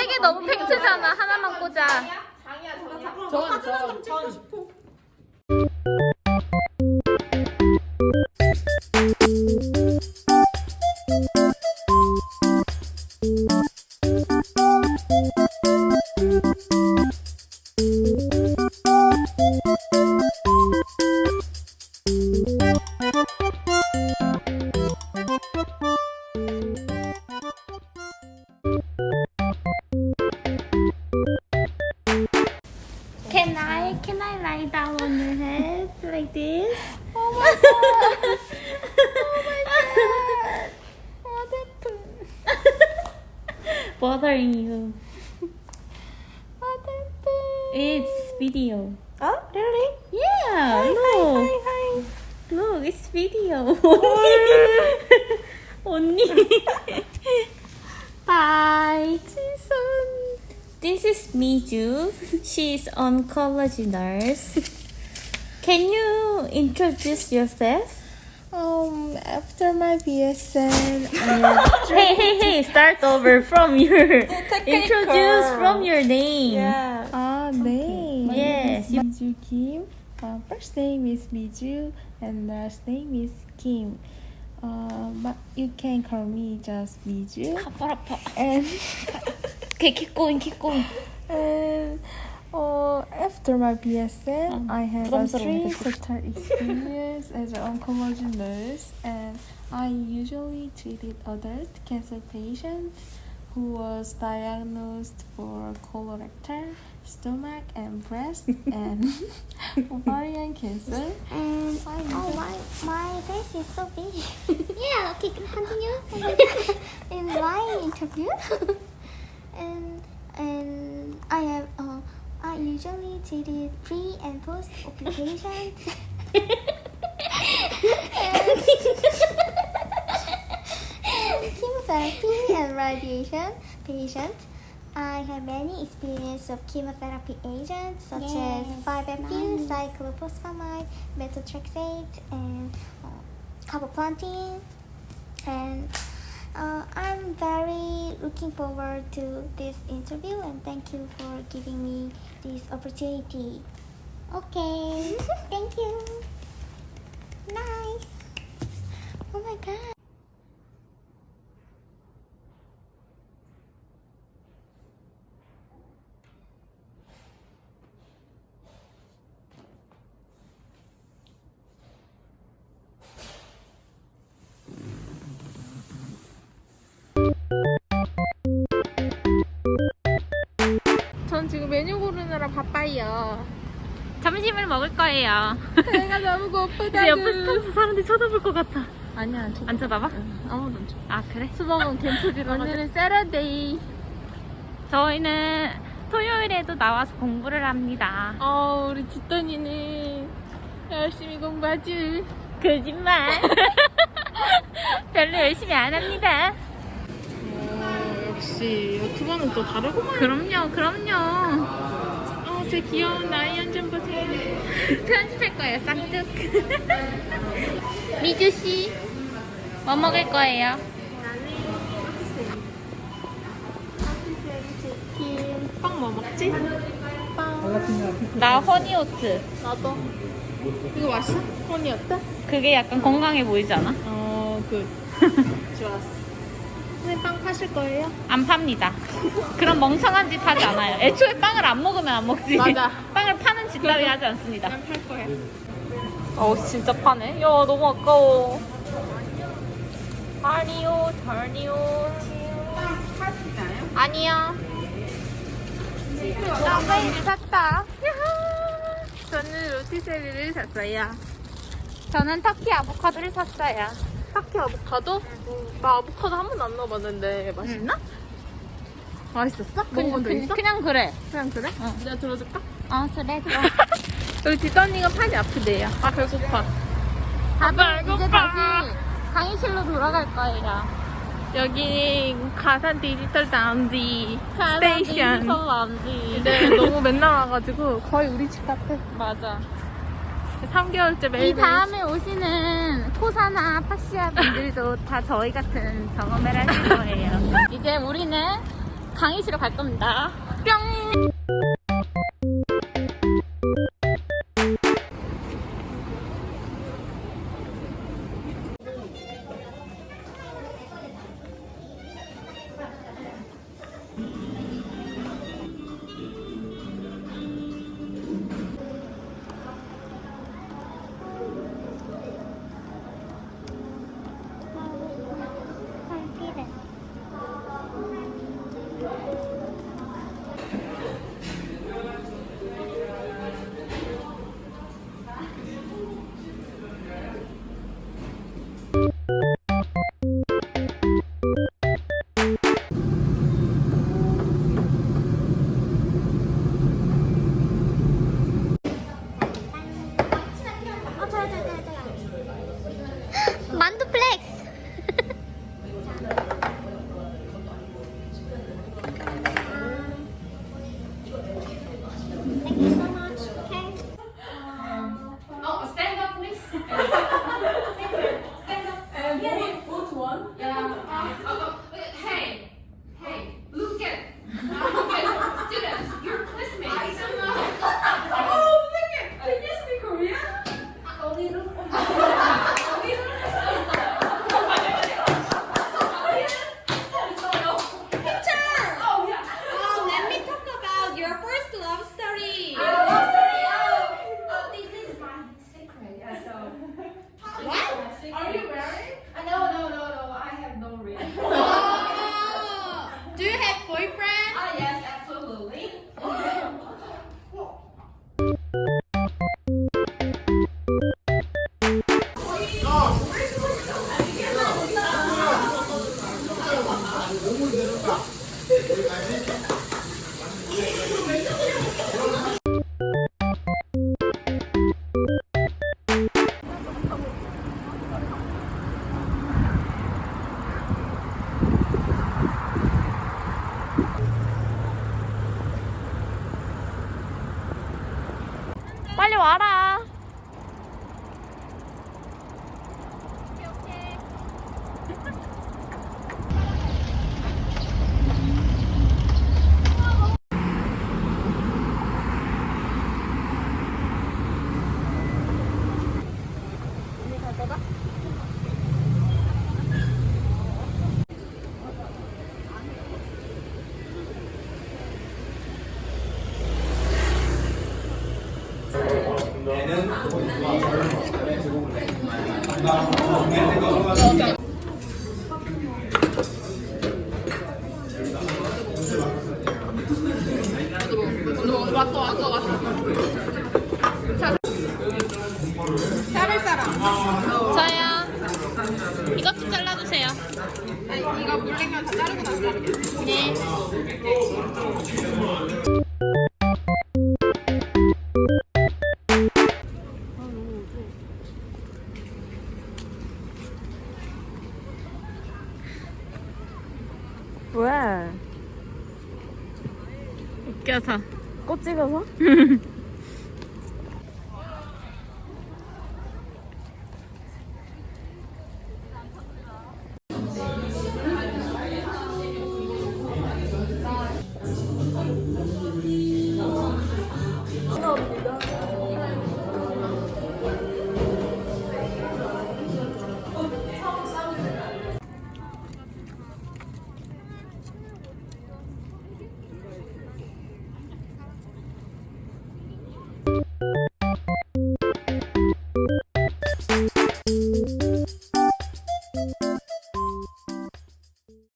세 개 너무 팽트잖아 하나만 꽂아. 장이야, 장이야. 전, 전, 전. Oh my god. Oh my god. What happened? bothering you. What happened? It's video. Oh, really? Yeah, Hi, look. hi, hi, Look, it's video. 언니. Bye. This is Miju. She's oncology nurse. Can you introduce yourself? Um, after my BSN. hey, hey, hey! Start over from your introduce from your name. Yeah. Ah, name. Okay. Yes. Name Miju Kim. Uh, first name is Miju, and last name is Kim. Uh, but you can call me just Miju. and okay, keep going, keep going. And after my BSN, um, mm. I had a three sector experience as an oncology nurse, and I usually treated adult cancer patients who was diagnosed for colorectal, stomach, and breast and ovarian cancer. And oh, my, my face is so big. yeah, okay, continue. in my interview, and and I have. Uh, I usually treated pre and post occupation. and chemotherapy and radiation patients. I have many experience of chemotherapy agents such Yes, as 5-FU, nice. cyclophosphamide, methotrexate, and uh, carboplatin. And uh, looking forward to this interview and thank you for giving me this opportunity. Okay, thank you. Nice. Oh my god. 메뉴 고르느라 바빠요. 점심을 먹을 거예요. 내가 너무 고프다. 옆에 스타트 사람들이 쳐다볼 것 같아. 아니야, 안 쳐. 안 쳐다봐? 아무도 안 쳐. 아 그래? 수박은 캠프기로 오늘은 세러데이. 저희는 토요일에도 나와서 공부를 합니다. 어, 우리 뒷돈이는 열심히 공부하지. 거짓말. 별로 열심히 안 합니다. 어, 역시 유튜버는 또 다르구만. 그럼요, 그럼요. 어, 제 귀여운 라이언 좀 보세요. 편집할 거예요, 쌍둥. 미주 씨, 뭐 먹을 거예요? 빵 뭐 먹지? 빵. 나 허니오트. 나도. 이거 맛있어? 허니 어때? 그게 약간 건강해 보이지 않아? 어, 굿. 좋았어. 선생님 빵 파실 거예요? 안 팝니다. 그런 멍청한 짓 하지 않아요. 애초에 빵을 안 먹으면 안 먹지. 맞아. 빵을 파는 짓 따위 하지 않습니다. 난 팔 거예요. 어, 진짜 파네. 야, 너무 아까워. 아니요, 아니요. 아니요. 나 파이를 샀다. 저는 로티세리를 샀어요. 저는 터키 아보카도를 샀어요. 타키 아보카도? 나 아보카도 한 번도 안 넣어봤는데 맛있나? 맛있었어? 먹어본 적 그냥, 있어? 그냥 그래. 그냥 그래? 어. 내가 들어줄까? 어, 그래, 그래. 우리 뒷언니가 팔이 아프대요. 아 배고파. 다들 이제 다시 강의실로 돌아갈 거예요. 여기 가산 디지털 다운지 스테이션. 안지. 이제 너무 맨날 와가지고 거의 우리 집 같아. 맞아. 3개월째 매일 이 다음에 오시는 코사나 파시아 분들도 다 저희 같은 경험을 하실 거예요. 이제 우리는 강의실로 갈 겁니다. 뿅! 저요. 이것도 잘라주세요. 이거 물냉면 다 자르고 나서 네. 꽃 찍어서?